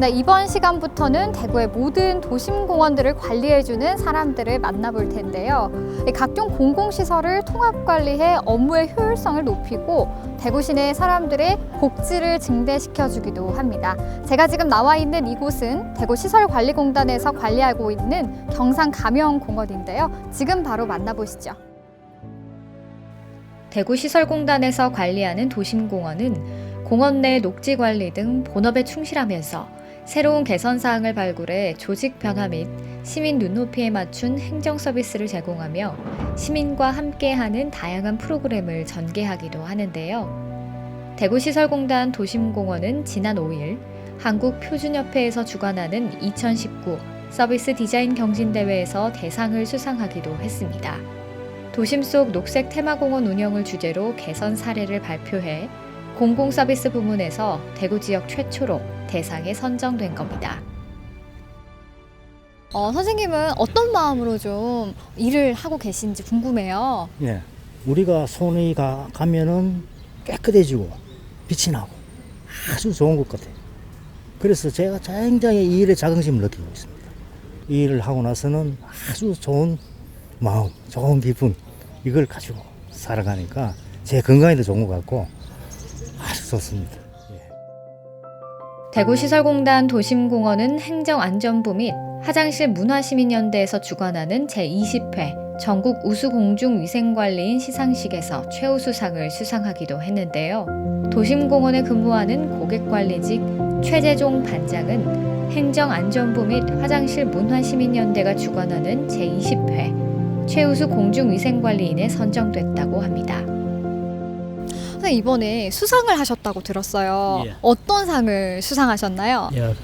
네, 이번 시간부터는 대구의 모든 도심 공원들을 관리해주는 사람들을 만나볼 텐데요. 이 각종 공공시설을 통합 관리해 업무의 효율성을 높이고 대구 시내 사람들의 복지를 증대시켜주기도 합니다. 제가 지금 나와 있는 이곳은 대구 시설관리공단에서 관리하고 있는 경상 가명공원인데요. 지금 바로 만나보시죠. 대구시설공단에서 관리하는 도심공원은 공원 내 녹지 관리 등 본업에 충실하면서 새로운 개선 사항을 발굴해 조직 변화 및 시민 눈높이에 맞춘 행정 서비스를 제공하며 시민과 함께하는 다양한 프로그램을 전개하기도 하는데요. 대구시설공단 도심공원은 지난 5일 한국표준협회에서 주관하는 2019 서비스 디자인 경진대회에서 대상을 수상하기도 했습니다. 도심 속 녹색 테마공원 운영을 주제로 개선 사례를 발표해 공공 서비스 부문에서 대구 지역 최초로 대상에 선정된 겁니다. 어, 선생님은 어떤 마음으로 좀 일을 하고 계신지 궁금해요. 예. 우리가 손이 가, 가면은 깨끗해지고 빛이 나고 아주 좋은 것 같아요. 그래서 제가 굉장히 이 일에 자긍심을 느끼고 있습니다. 이 일을 하고 나서는 아주 좋은 마음, 좋은 기분 이걸 가지고 살아가니까 제 건강에도 좋은 것 같고 아주 좋습니다. 예. 대구시설공단 도심공원은 행정안전부 및 화장실 문화시민연대에서 주관하는 제20회 전국 우수공중위생관리인 시상식에서 최우수상을 수상하기도 했는데요. 도심공원에 근무하는 고객관리직 최재종 반장은 행정안전부 및 화장실 문화시민연대가 주관하는 제20회 최우수 공중위생관리인에 선정됐다고 합니다. 선생님 이번에 수상을 하셨다고 들었어요. 예. 어떤 상을 수상하셨나요? 예,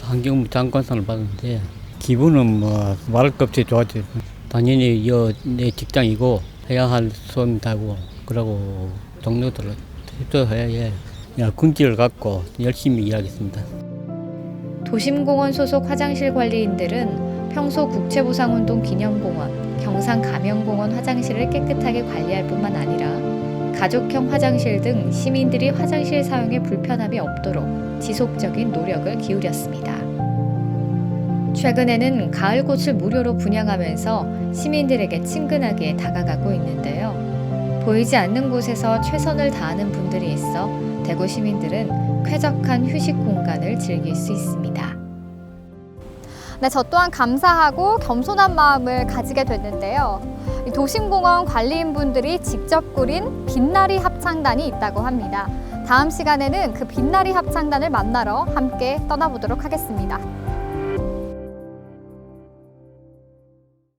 환경 장관상을 받았는데 기분은 뭐 말할 것 없이 좋았죠. 당연히 여내 직장이고 해야 할 소임다고 그러고 동료들 협조해야 예, 예, 군기를 갖고 열심히 일하겠습니다. 도심공원 소속 화장실 관리인들은 평소 국채보상운동 기념공원, 경상가명공원 화장실을 깨끗하게 관리할 뿐만 아니라 가족형 화장실 등 시민들이 화장실 사용에 불편함이 없도록 지속적인 노력을 기울였습니다. 최근에는 가을 꽃을 무료로 분양하면서 시민들에게 친근하게 다가가고 있는데요. 보이지 않는 곳에서 최선을 다하는 분들이 있어 대구 시민들은 쾌적한 휴식 공간을 즐길 수 있습니다. 네, 저 또한 감사하고 겸손한 마음을 가지게 됐는데요. 이 도심공원 관리인분들이 직접 꾸린 빛나리 합창단이 있다고 합니다. 다음 시간에는 그 빛나리 합창단을 만나러 함께 떠나보도록 하겠습니다.